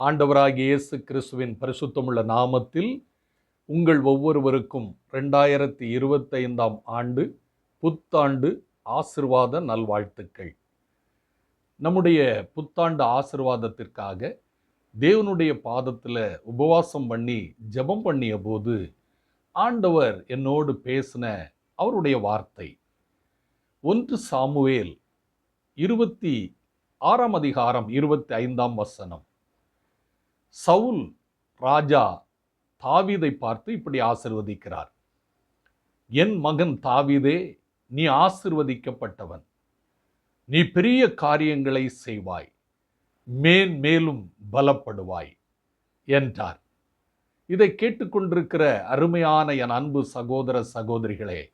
ஆண்டவராகிய இயேசு கிறிஸ்துவின் பரிசுத்தமுள்ள நாமத்தில் உங்கள் ஒவ்வொருவருக்கும் ரெண்டாயிரத்தி இருபத்தைந்தாம் ஆண்டு புத்தாண்டு ஆசிர்வாத நல்வாழ்த்துக்கள். நம்முடைய புத்தாண்டு ஆசிர்வாதத்திற்காக தேவனுடைய பாதத்தில் உபவாசம் பண்ணி ஜெபம் பண்ணிய போது ஆண்டவர் என்னோடு பேசின அவருடைய வார்த்தை. ஒன்று சாமுவேல் இருபத்தி ஆறாம் அதிகாரம் இருபத்தி ஐந்தாம் வசனம். சவுல் ராஜா தாவீதை பார்த்து இப்படி ஆசிர்வதிக்கிறார். என் மகன் தாவீதே நீ ஆசிர்வதிக்கப்பட்டவன். நீ பெரிய காரியங்களை செய்வாய். மேன் மேலும் பலப்படுவாய் என்றார். இதை கேட்டுக்கொண்டிருக்கிற அருமையான என் அன்பு சகோதர சகோதரிகளே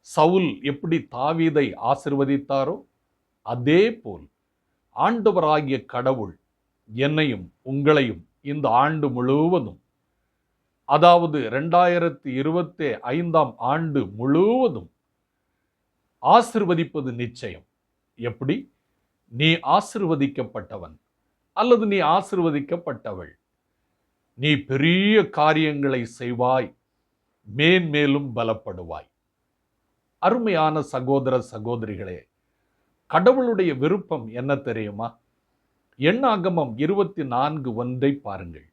சவுல் எப்படி தாவீதை ஆசிர்வதித்தாரோ அதே போல் ஆண்டவராகிய கடவுள் என்னையும் உங்களையும் இந்த ஆண்டு முழுவதும் அதாவது ரெண்டாயிரத்தி இருபத்தி ஐந்தாம் ஆண்டு முழுவதும் ஆசிர்வதிப்பது நிச்சயம். எப்படி? நீ ஆசிர்வதிக்கப்பட்டவன் அல்லது நீ ஆசிர்வதிக்கப்பட்டவள். நீ பெரிய காரியங்களை செய்வாய் மேன்மேலும் பலப்படுவாய். அருமையான சகோதர சகோதரிகளே கடவுளுடைய விருப்பம் என்ன தெரியுமா? எண்ணாகமம் இருபத்தி நான்கு ஒன்றை பாருங்கள்.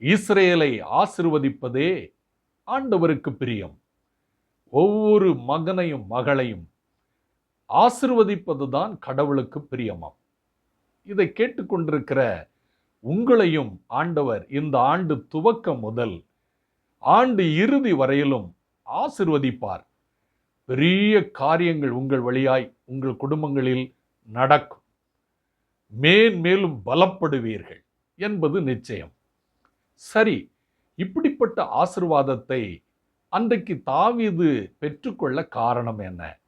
இஸ்ரேலை ஆசிர்வதிப்பதே ஆண்டவருக்கு பிரியம். ஒவ்வொரு மகனையும் மகளையும் ஆசிர்வதிப்பதுதான் கடவுளுக்கு பிரியமாம். இதை கேட்டுக்கொண்டிருக்கிற உங்களையும் ஆண்டவர் இந்த ஆண்டு துவக்கம் முதல் ஆண்டு இறுதி வரையிலும் ஆசிர்வதிப்பார். பெரிய காரியங்கள் உங்கள் வழியாய் உங்கள் குடும்பங்களில் நடக்கும். மேன்மேலும் பலப்படுவீர்கள் என்பது நிச்சயம். சரி இப்படிப்பட்ட ஆசிர்வாதத்தை அன்றைக்கு தாவீது பெற்றுக்கொள்ள காரணம் என்ன?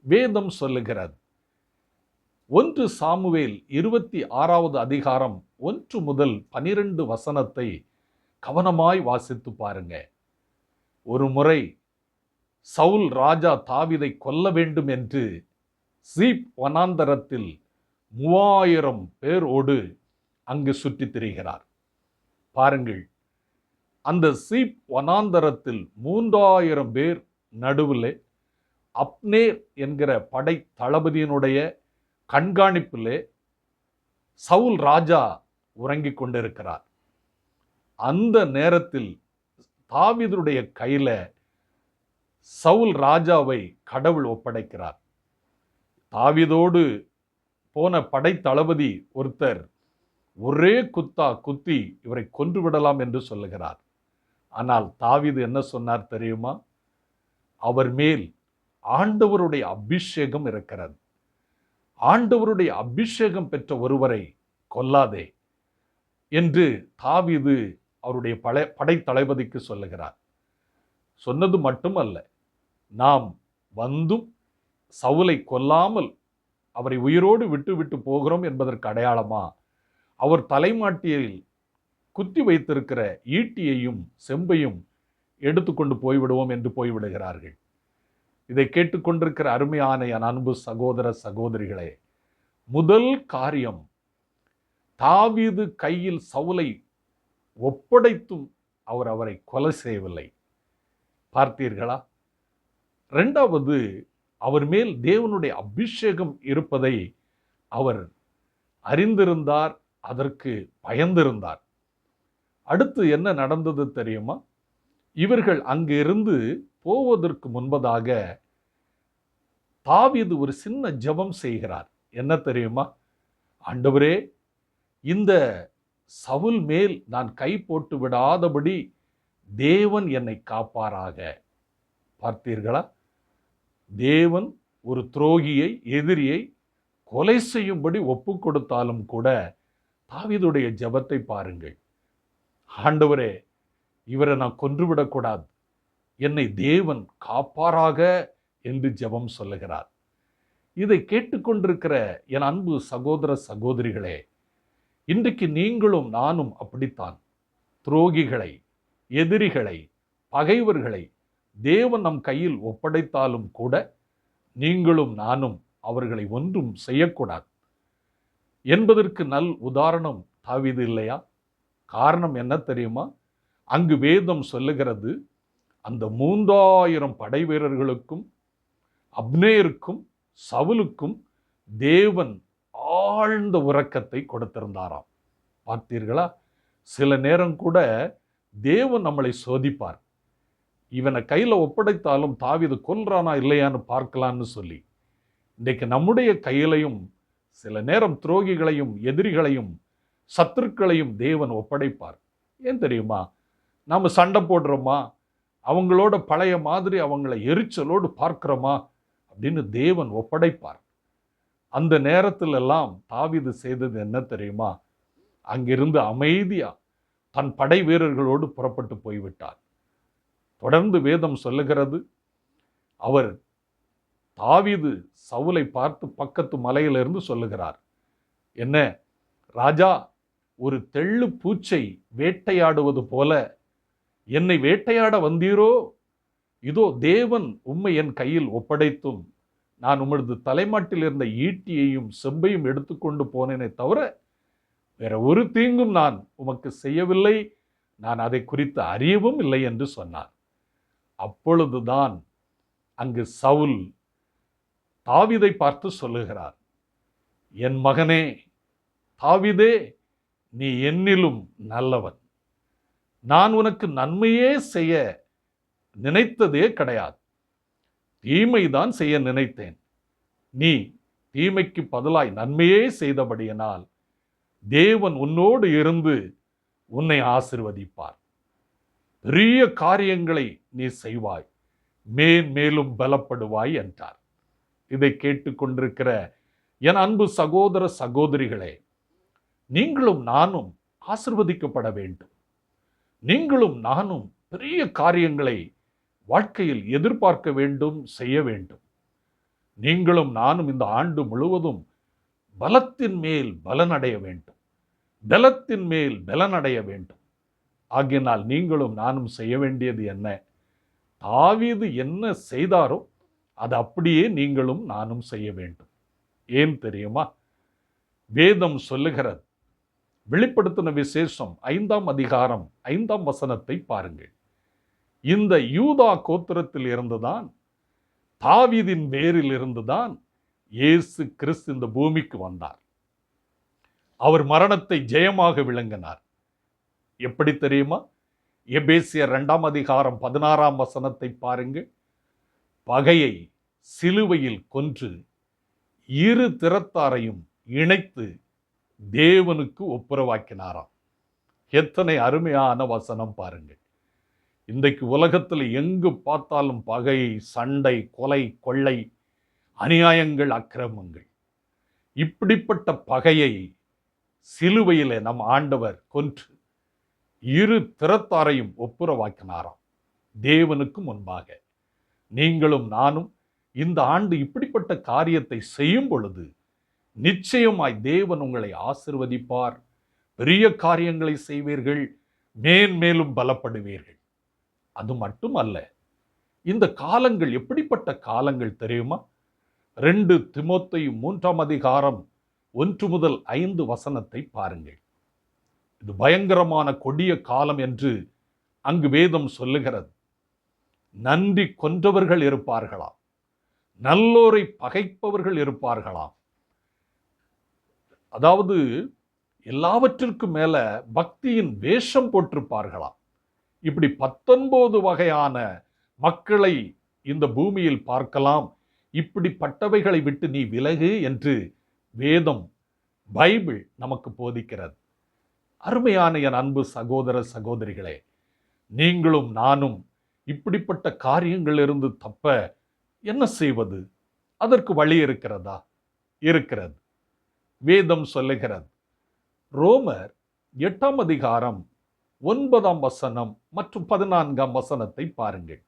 வேதம் சொல்லுகிறது ஒன்று சாமுவேல் இருபத்தி ஆறாவது அதிகாரம் ஒன்று முதல் பனிரெண்டு வசனத்தை கவனமாய் வாசித்து பாருங்க. ஒரு முறை சவுல் ராஜா தாவிதை கொல்ல வேண்டும் என்று சீப் வனாந்தரத்தில் மூவாயிரம் பேரோடு அங்கு சுற்றித் திரிகிறார். பாருங்கள் அந்த சீப் வனாந்தரத்தில் மூன்றாயிரம் பேர் நடுவில் அப்னேர் என்கிற படை தளபதியினுடைய கண்காணிப்பிலே சவுல் ராஜா உறங்கிக் கொண்டிருக்கிறார். அந்த நேரத்தில் தாவிதருடைய கையில் சவுல் ராஜாவை கடவுள் ஒப்படைக்கிறார். தாவிதோடு போன படைத்தளபதி ஒருத்தர் ஒரே குத்தா குத்தி இவரை கொன்றுவிடலாம் என்று சொல்லுகிறார். ஆனால் தாவிது என்ன சொன்னார் தெரியுமா? அவர் மேல் ஆண்டவருடைய அபிஷேகம் இருக்கிறது. ஆண்டவருடைய அபிஷேகம் பெற்ற ஒருவரை கொல்லாதே என்று தாவிது அவருடைய படை படைத்தளபதிக்கு சொல்லுகிறார். சொன்னது மட்டுமல்ல நாம் வந்தும் சவுலை கொல்லாமல் அவரை உயிரோடு விட்டு விட்டு போகிறோம் என்பதற்கு அடையாளமா? அவர் தலைமாட்டியில் குத்தி வைத்திருக்கிற ஈட்டியையும் செம்பையும் எடுத்துக்கொண்டு போய்விடுவோம் என்று போய்விடுகிறார்கள். இதை கேட்டுக்கொண்டிருக்கிற அருமையான என் அன்பு சகோதர சகோதரிகளே முதல் காரியம் தாவீது கையில் சவுலை ஒப்படைத்தும் அவர் அவரை கொலை செய்யவில்லை. பார்த்தீர்களா? ரெண்டாவது அவர் மேல் தேவனுடைய அபிஷேகம் இருப்பதை அவர் அறிந்திருந்தார் அதற்கு பயந்திருந்தார். அடுத்து என்ன நடந்தது தெரியுமா? இவர்கள் அங்கிருந்து போவதற்கு முன்பதாக தாவிது ஒரு சின்ன ஜெபம் செய்கிறார். என்ன தெரியுமா? ஆண்டவரே இந்த சவுல் மேல் நான் கை போட்டு விடாதபடி தேவன் என்னை காப்பாராக. பார்த்தீர்களா? தேவன் ஒரு துரோகியை எதிரியை கொலை செய்யும்படி ஒப்பு கொடுத்தாலும் கூட தாவிதுடைய ஜபத்தை பாருங்கள். ஆண்டவரே இவரை நான் கொன்றுவிடக்கூடாது. என்னை தேவன் காப்பாராக என்று ஜெபம் சொல்லுகிறார். இதை கேட்டுக்கொண்டிருக்கிற என் அன்பு சகோதர சகோதரிகளே இன்றைக்கு நீங்களும் நானும் அப்படித்தான். துரோகிகளை எதிரிகளை பகைவர்களை தேவன் நம் கையில் ஒப்படைத்தாலும் கூட நீங்களும் நானும் அவர்களை ஒன்றும் செய்யக்கூடாது. என்பதற்கு நல் உதாரணம் தாவிது இல்லையா? காரணம் என்ன தெரியுமா? அங்கு வேதம் சொல்லுகிறது அந்த மூன்றாயிரம் படை வீரர்களுக்கும் அப்னேருக்கும் சவுலுக்கும் தேவன் ஆழ்ந்த உறக்கத்தை கொடுத்திருந்தாராம். பார்த்தீர்களா? சில நேரம் கூட தேவன் நம்மளை சோதிப்பார். இவனை கையில் ஒப்படைத்தாலும் தாவிது கொல்றானா இல்லையான்னு பார்க்கலான்னு சொல்லி. இன்றைக்கு நம்முடைய கையிலையும் சில நேரம் துரோகிகளையும் எதிரிகளையும் சத்துருக்களையும் தேவன் ஒப்படைப்பார். ஏன் தெரியுமா? நாம் சண்டை போடுறோமா? அவங்களோட பழைய மாதிரி அவங்கள எரிச்சலோடு பார்க்குறோமா? அப்படின்னு தேவன் ஒப்படைப்பார். அந்த நேரத்திலெல்லாம் தாவிது செய்தது என்ன தெரியுமா? அங்கிருந்து அமைதியாக தன் படை வீரர்களோடு புறப்பட்டு போய்விட்டார். தொடர்ந்து வேதம் சொல்லுகிறது. அவர் தாவிது சவுலை பார்த்து பக்கத்து மலையிலிருந்து சொல்லுகிறார். என்ன? ராஜா ஒரு தெள்ளு பூச்சை வேட்டையாடுவது போல என்னை வேட்டையாட வந்தீரோ? இதோ தேவன் உம்மை என் கையில் ஒப்படைத்தும் நான் உமது தலைமாட்டில் இருந்த ஈட்டியையும் செம்பையும் எடுத்துக்கொண்டு போனேனே தவிர வேற ஒரு தீங்கும் நான் உமக்கு செய்யவில்லை. நான் அதை குறித்து அறியவும் இல்லை என்று சொன்னார். அப்பொழுதுதான் அங்கு சவுல் தாவிதை பார்த்து சொல்லுகிறார் என் மகனே தாவிதே நீ என்னிலும் நல்லவன். நான் உனக்கு நன்மையே செய்ய நினைத்ததே கிடையாது. தீமைதான் செய்ய நினைத்தேன். நீ தீமைக்கு பதிலாய் நன்மையே செய்தபடியினால் தேவன் உன்னோடு இருந்து உன்னை ஆசிர்வதிப்பார். பெரிய காரியங்களை நீ செய்வாய். மேன்மேலும் பலப்படுவாய் என்றார். இதை கேட்டுக்கொண்டிருக்கிற என் அன்பு சகோதர சகோதரிகளே நீங்களும் நானும் ஆசிர்வதிக்கப்பட வேண்டும். நீங்களும் நானும் பெரிய காரியங்களை வாழ்க்கையில் எதிர்பார்க்க வேண்டும் செய்ய வேண்டும். நீங்களும் நானும் இந்த ஆண்டு முழுவதும் பலத்தின் மேல் பலனடைய வேண்டும். பலத்தின் மேல் பலனடைய வேண்டும். ஆகினால் நீங்களும் நானும் செய்ய வேண்டியது என்ன? தாவீது என்ன செய்தாரோ அது அப்படியே நீங்களும் நானும் செய்ய வேண்டும். ஏன் தெரியுமா? வேதம் சொல்லுகிறது. வெளிப்படுத்தின விசேஷம் ஐந்தாம் அதிகாரம் ஐந்தாம் வசனத்தை பாருங்கள். இந்த யூதா கோத்திரத்தில் இருந்துதான் தாவீதின் வேரில் இருந்துதான் இயேசு கிறிஸ்து இந்த பூமிக்கு வந்தார். அவர் மரணத்தை ஜெயமாக விளங்கினார். எப்படி தெரியுமா? எபேசிய ரெண்டாம் அதிகாரம் பதினாறாம் வசனத்தை பாருங்கள் பகையை சிலுவையில் கொன்று இரு திறத்தாரையும் இணைத்து தேவனுக்கு ஒப்புரவாக்கினாராம். எத்தனை அருமையான வசனம் பாருங்கள் இன்றைக்கு உலகத்தில் எங்கு பார்த்தாலும் பகை சண்டை கொலை கொள்ளை அநியாயங்கள் அக்கிரமங்கள். இப்படிப்பட்ட பகையை சிலுவையில் நம் ஆண்டவர் கொன்று இரு திறத்தாரையும் ஒப்புரவாக்கினாராம். தேவனுக்கு முன்பாக. நீங்களும் நானும் இந்த ஆண்டு இப்படிப்பட்ட காரியத்தை செய்யும் பொழுது நிச்சயமாய் தேவன் உங்களை ஆசிர்வதிப்பார். பெரிய காரியங்களை செய்வீர்கள் மேன்மேலும் பலப்படுவீர்கள். அது மட்டுமல்ல இந்த காலங்கள் எப்படிப்பட்ட காலங்கள் தெரியுமா? ரெண்டு திமோத்தையு மூன்றாம் அதிகாரம் ஒன்று முதல் ஐந்து வசனத்தை பாருங்கள். இது பயங்கரமான கொடிய காலம் என்று அங்கு வேதம் சொல்லுகிறது. நன்றி கொன்றவர்கள் இருப்பார்களாம். நல்லோரை பகைப்பவர்கள் இருப்பார்களாம். அதாவது எல்லாவற்றிற்கும் மேல பக்தியின் வேஷம் போட்டிருப்பார்களாம். இப்படி பத்தொன்பது வகையான மக்களை இந்த பூமியில் பார்க்கலாம். இப்படிப்பட்டவைகளை விட்டு நீ விலகு என்று வேதம் பைபிள் நமக்கு போதிக்கிறது. அருமையான என் அன்பு சகோதர சகோதரிகளே நீங்களும் நானும் இப்படிப்பட்ட காரியங்களிலிருந்து தப்ப என்ன செய்வது? அதற்கு வழி இருக்கிறதா? இருக்கிறது. வேதம் சொல்லுகிறது ரோமர் எட்டாம் அதிகாரம் ஒன்பதாம் வசனம் மற்றும் பதினான்காம் வசனத்தை பாருங்கள்.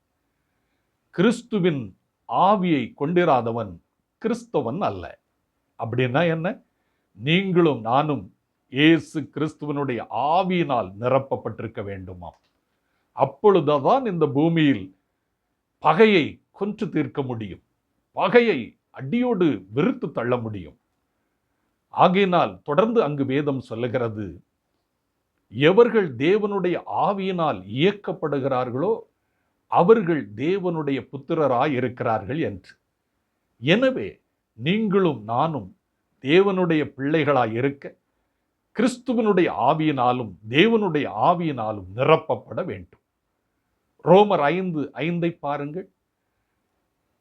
கிறிஸ்துவின் ஆவியை கொண்டிராதவன் கிறிஸ்தவன் அல்ல. அப்படின்னா என்ன? நீங்களும் நானும் இயேசு கிறிஸ்துவனுடைய ஆவியினால் நிரப்பப்பட்டிருக்க வேண்டுமாம். அப்பொழுதுதான் இந்த பூமியில் பகையை கொன்று தீர்க்க முடியும். பகையை அடியோடு வெறுத்து தள்ள முடியும். ஆகையினால் தொடர்ந்து அங்கு வேதம் சொல்லுகிறது எவர்கள் தேவனுடைய ஆவியினால் இயக்கப்படுகிறார்களோ அவர்கள் தேவனுடைய புத்திரராய் இருக்கிறார்கள் என்று. எனவே நீங்களும் நானும் தேவனுடைய பிள்ளைகளாய் இருக்க கிறிஸ்துவனுடைய ஆவியினாலும் தேவனுடைய ஆவியினாலும் நிரப்பப்பட வேண்டும். ரோமர் ஐந்து ஐந்தை பாருங்கள்.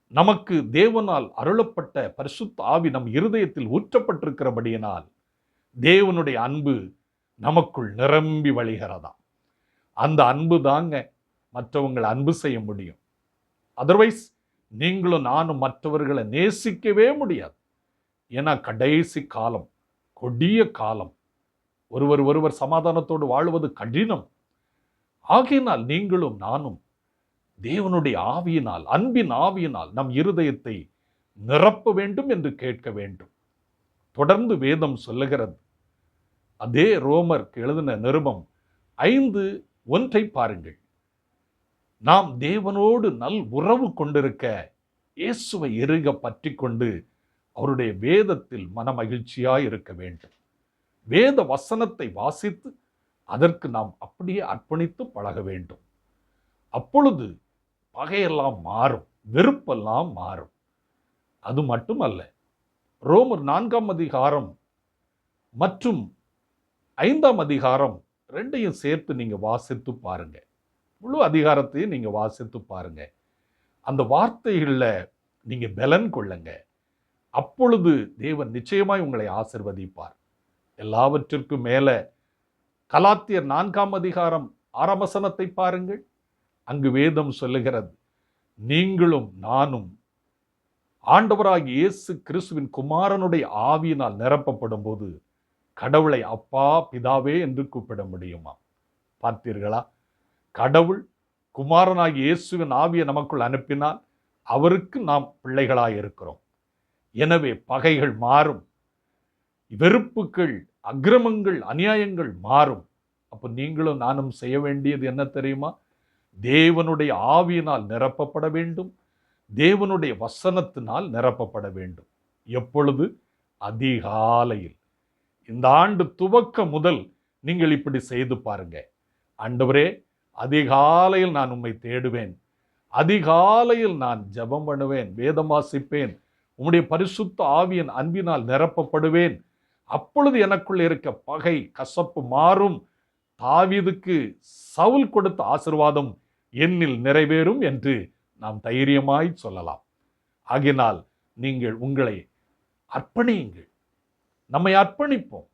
நமக்கு தேவனால் அருளப்பட்ட பரிசுத்த ஆவி நம் இருதயத்தில் ஊற்றப்பட்டிருக்கிறபடியினால் தேவனுடைய அன்பு நமக்குள் நிரம்பி வழிகிறதா? அந்த அன்பு தாங்க மற்றவங்களை அன்பு செய்ய முடியும். அதர்வைஸ் நீங்களும் நானும் மற்றவர்களை நேசிக்கவே முடியாது. ஏன்னா கடைசி காலம் கொடிய காலம் ஒருவர் ஒருவர் சமாதானத்தோடு வாழ்வது கடினம். ஆகையினால் நீங்களும் நானும் தேவனுடைய ஆவியினால் அன்பின் ஆவியினால் நம் இருதயத்தை நிரப்ப வேண்டும் என்று கேட்க வேண்டும். தொடர்ந்து வேதம் சொல்லுகிறது. அதே ரோமர்க்கு எழுதின நிருபம் ஐந்து ஒன்றை பாருங்கள். நாம் தேவனோடு நல் உறவு கொண்டிருக்க இயேசுவை எருக பற்றி கொண்டு அவருடைய வேதத்தில் மனமகிழ்ச்சியாய் இருக்க வேண்டும். வேத வசனத்தை வாசித்து அதற்கு நாம் அப்படியே அர்ப்பணித்து பழக வேண்டும். அப்பொழுது பகையெல்லாம் மாறும் வெறுப்பெல்லாம் மாறும். அது மட்டுமல்ல ரோமர் நான்காம் அதிகாரம் மற்றும் ஐந்தாம் அதிகாரம் ரெண்டையும் சேர்த்து நீங்கள் வாசித்து பாருங்க. முழு அதிகாரத்தையும் நீங்கள் வாசித்து பாருங்க. அந்த வார்த்தைகளில் நீங்கள் பலன் கொள்ளுங்க. அப்பொழுது தேவன் நிச்சயமாய் உங்களை ஆசிர்வதிப்பார். எல்லாவற்றிற்கும் மேலே கலாத்தியர் நான்காம் அதிகாரம் ஆறாம் பாருங்கள். அங்கு வேதம் சொல்லுகிறது நீங்களும் நானும் ஆண்டவராகிய இயேசு கிறிஸ்துவின் குமாரனுடைய ஆவியினால் நிரப்பப்படும் போது கடவுளை அப்பா பிதாவே என்று கூப்பிட முடியுமா? பார்த்தீர்களா? கடவுள் குமாரனாகிய இயேசுவின் ஆவியை நமக்குள் அனுப்பினால் அவருக்கு நாம் பிள்ளைகளாக இருக்கிறோம் எனவே பகைகள் மாறும். வெறுப்புகள் அக்கிரமங்கள் அநியாயங்கள் மாறும். அப்போ நீங்களும் நானும் செய்ய வேண்டியது என்ன தெரியுமா? தேவனுடைய ஆவியினால் நிரப்பப்பட வேண்டும். தேவனுடைய வசனத்தினால் நிரப்பப்பட வேண்டும். எப்பொழுது? அதிகாலையில். இந்த ஆண்டு துவக்க முதல் நீங்கள் இப்படி செய்து பாருங்க. ஆண்டவரே அதிகாலையில் நான் உம்மை தேடுவேன். அதிகாலையில் நான் ஜெபம் பண்ணுவேன் வேதம் வாசிப்பேன். உம்முடைய பரிசுத்த ஆவியின் அன்பினால் நிரப்பப்படுவேன். அப்பொழுது எனக்குள் இருக்க பகை கசப்பு மாறும். தாவிதுக்கு சவுல் கொடுத்த ஆசிர்வாதம் என்னில் நிறைவேறும் என்று நாம் தைரியமாய் சொல்லலாம். ஆகினால் நீங்கள் உங்களை அர்ப்பணியுங்கள். நம்மை அர்ப்பணிப்போம்.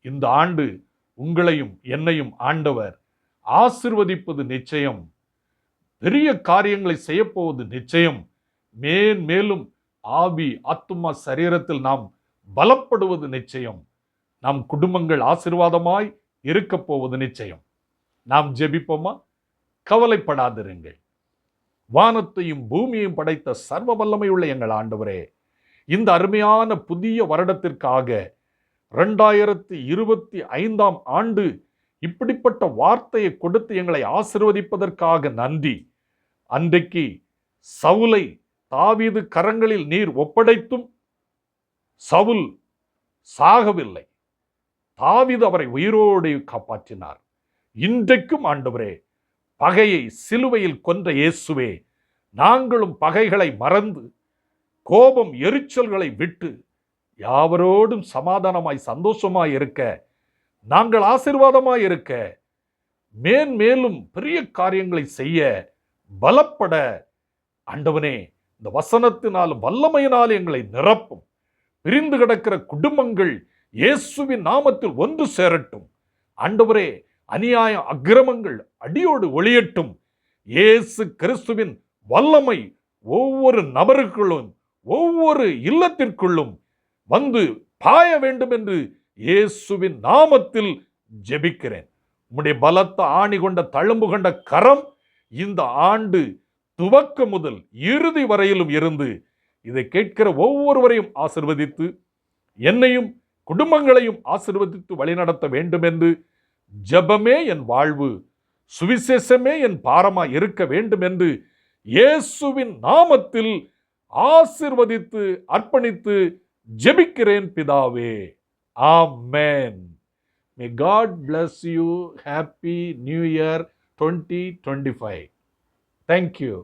இந்த ஆண்டு உங்களையும் என்னையும் ஆண்டவர் ஆசிர்வதிப்பது நிச்சயம். பெரிய காரியங்களை செய்யப்போவது நிச்சயம். மேன் மேலும் ஆவி ஆத்துமா சரீரத்தில் நாம் பலப்படுவது நிச்சயம். நம் குடும்பங்கள் ஆசிர்வாதமாய் இருக்கப் போவது நிச்சயம். நாம் ஜெபிப்போமா? கவலைப்படாதிருங்கள். வானத்தையும் பூமியையும் படைத்த சர்வ வல்லமையுள்ள எங்கள் ஆண்டவரே இந்த அருமையான புதிய வருடத்திற்காக ரெண்டாயிரத்தி இருபத்தி ஐந்தாம் ஆண்டு இப்படிப்பட்ட வார்த்தையை கொடுத்து எங்களை ஆசிர்வதிப்பதற்காக நன்றி. அன்றைக்கு சவுலை தாவீது கரங்களில் நீர் ஒப்படைத்தும் சவுல் சாகவில்லை. தாவித அவரை உயிரோடு காப்பாற்றினார். இன்றைக்கும் ஆண்டவரே பகையை சிலுவையில் கொன்ற இயேசுவே நாங்களும் பகைகளை மறந்து கோபம் எரிச்சல்களை விட்டு யாவரோடும் சமாதானமாய் சந்தோஷமாய் இருக்க நாங்கள் ஆசீர்வாதமாய் இருக்க மேன்மேலும் பெரிய காரியங்களை செய்ய பலப்பட ஆண்டவனே இந்த வசனத்தினால் வல்லமையினால் எங்களை நிரப்பும். பிரிந்து கிடக்கிற குடும்பங்கள் இயேசுவின் நாமத்தில் ஒன்று சேரட்டும். ஆண்டவரே அநியாய அக்கிரமங்கள் அடியோடு ஒளியட்டும். இயேசு கிறிஸ்துவின் வல்லமை ஒவ்வொரு நபருக்குள்ளும் ஒவ்வொரு இல்லத்திற்குள்ளும் வந்து பாய வேண்டும் என்று இயேசுவின் நாமத்தில் ஜெபிக்கிறேன். உம்முடைய பலத்த ஆணி கொண்ட தழும்பு கொண்ட கரம் இந்த ஆண்டு துவக்க முதல் இறுதி வரையிலும் இருந்து இதை கேட்கிற ஒவ்வொருவரையும் ஆசிர்வதித்து என்னையும் குடும்பங்களையும் ஆசிர்வதித்து வழிநடத்த வேண்டும் என்று ஜெபமே என் வாழ்வு சுவிசேஷமே என் பாரமாக இருக்க வேண்டும் என்று இயேசுவின் நாமத்தில் ஆசிர்வதித்து அர்ப்பணித்து ஜெபிக்கிறேன் பிதாவே. ஆமேன். May God bless you happy new year twenty twenty five thank you